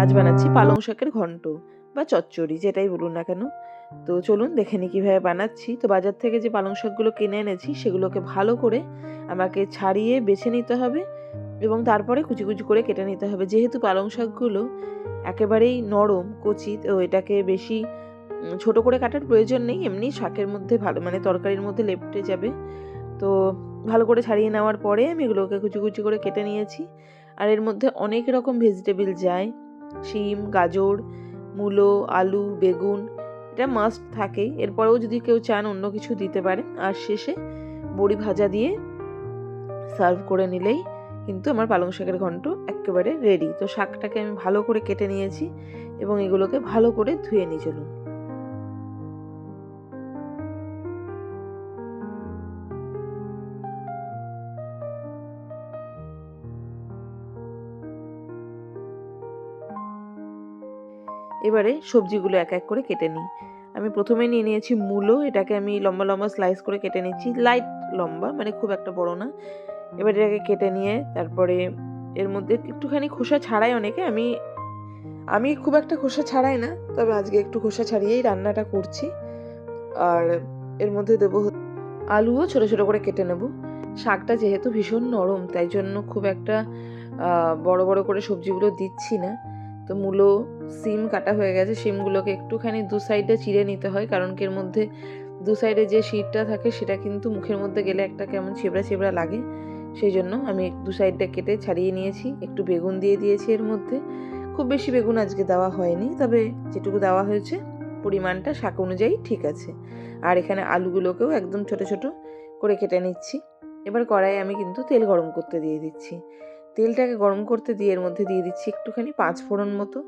আজ বানাচ্ছি পালং শাকের ঘন্ট বা চচ্চড়ি, যেটাই বলুন না কেন। তো চলুন দেখে নিই কীভাবে বানাচ্ছি। তো বাজার থেকে যে পালং শাকগুলো কিনে এনেছি, সেগুলোকে ভালো করে আমাকে ছাড়িয়ে বেছে নিতে হবে এবং তারপরে কুচি কুচি করে কেটে নিতে হবে। যেহেতু পালং শাকগুলো একেবারেই নরম, কচি, তো এটাকে বেশি ছোট করে কাটার প্রয়োজন নেই। এমনি শাকের মধ্যে ভালো মানে তরকারির মধ্যে লেপটে যাবে। তো ভালো করে ছাড়িয়ে নেওয়ার পরে আমি এগুলোকে কুচি কুচি করে কেটে নিয়েছি। আর এর মধ্যে অনেক রকম ভেজিটেবল যায়। শিম, গাজর, মূলো, আলু, বেগুন, এটা মাস্ট থাকেই এরপরেও যদি কেউ চান অন্য কিছু দিতে পারে আর শেষে বড়ি ভাজা দিয়ে সার্ভ করে নিলেই কিন্তু আমার পালং শাকের ঘন্ট একেবারে রেডি তো শাকটাকে আমি ভালো করে কেটে নিয়েছি এবং এগুলোকে ভালো করে ধুয়ে নিয়ে চলুন। এবারে সবজিগুলো এক এক করে কেটে নিই। আমি প্রথমে নিয়ে নিয়েছি মূলো, এটাকে আমি লম্বা লম্বা স্লাইস করে কেটে নিচ্ছি। লাইট লম্বা মানে খুব একটা বড় না। এবার এটাকে কেটে নিয়ে তারপরে এর মধ্যে একটুখানি খোসা ছাড়াই অনেকে। আমি আমি খুব একটা খোসা ছাড়াই না, তবে আজকে একটু খোসা ছাড়িয়েই রান্নাটা করছি। আর এর মধ্যে দেবো আলুও ছোট ছোট করে কেটে নেব। শাকটা যেহেতু ভীষণ নরম, তাই জন্য খুব একটা বড় বড় করে সবজিগুলো দিচ্ছি না। তো মূলো সিম কাটা হয়ে গেছে, সিমগুলোকে একটুখানি দু সাইডে চিড়ে নিতে হয়, কারণ কি এর মধ্যে দু সাইডে যে শীটটা থাকে সেটা কিন্তু মুখের মধ্যে গেলে একটা কেমন ছেবড়া ছেবড়া লাগে। সেই জন্য আমি দু সাইডটা কেটে ছাড়িয়ে নিয়েছি, একটু বেগুন দিয়ে দিয়েছি এর মধ্যে। খুব বেশি বেগুন আজকে দেওয়া হয়নি, তবে যেটুকু দেওয়া হয়েছে পরিমাণটা শাক অনুযায়ী ঠিক আছে। আর এখানে আলুগুলোকেও একদম ছোট ছোট করে কেটে নিচ্ছি। এবার কড়াইয়ে আমি কিন্তু তেল গরম করতে দিয়ে দিচ্ছি। তেলটাকে গরম করতে দিয়ে এর মধ্যে দিয়ে দিচ্ছি একটুখানি পাঁচ ফোড়ন মতো।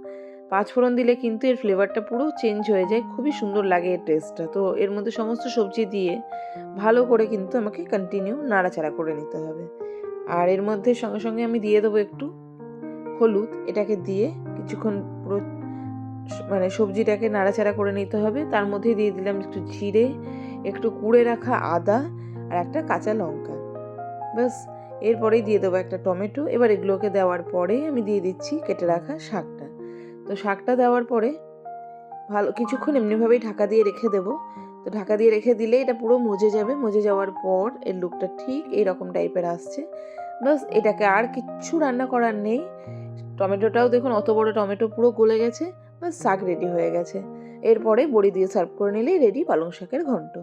পাঁচ ফোড়ন দিলে কিন্তু এর ফ্লেভারটা পুরো চেঞ্জ হয়ে যায়, খুবই সুন্দর লাগে এর টেস্টটা তো এর মধ্যে সমস্ত সবজি দিয়ে ভালো করে কিন্তু আমাকে কন্টিনিউ নাড়াচাড়া করে নিতে হবে। আর এর মধ্যে সঙ্গে সঙ্গে আমি দিয়ে দেবো একটু হলুদ। এটাকে দিয়ে কিছুক্ষণ পুরো মানে সবজিটাকে নাড়াচাড়া করে নিতে হবে। তার মধ্যে দিয়ে দিলাম একটু জিরে, একটু কুড়ে রাখা আদা আর একটা কাঁচা লঙ্কা। ব্যাস। এরপরেই দিয়ে দেবো একটা টমেটো। এবার এগুলোকে দেওয়ার পরে আমি দিয়ে দিচ্ছি কেটে রাখা শাকটা। তো শাকটা দেওয়ার পরে ভালো, কিছুক্ষণ এমনিভাবেই ঢাকা দিয়ে রেখে দেবো। তো ঢাকা দিয়ে রেখে দিলে এটা পুরো মজে যাবে। মজে যাওয়ার পর এর লুকটা ঠিক এইরকম টাইপের আসছে। বাস এটাকে আর কিচ্ছু রান্না করার নেই। টমেটোটাও দেখুন অত বড় টমেটো পুরো গলে গেছে। বাস শাক রেডি হয়ে গেছে। এরপরে বড়ি দিয়ে সার্ভ করে নিলেই রেডি পালং শাকের ঘন্ট।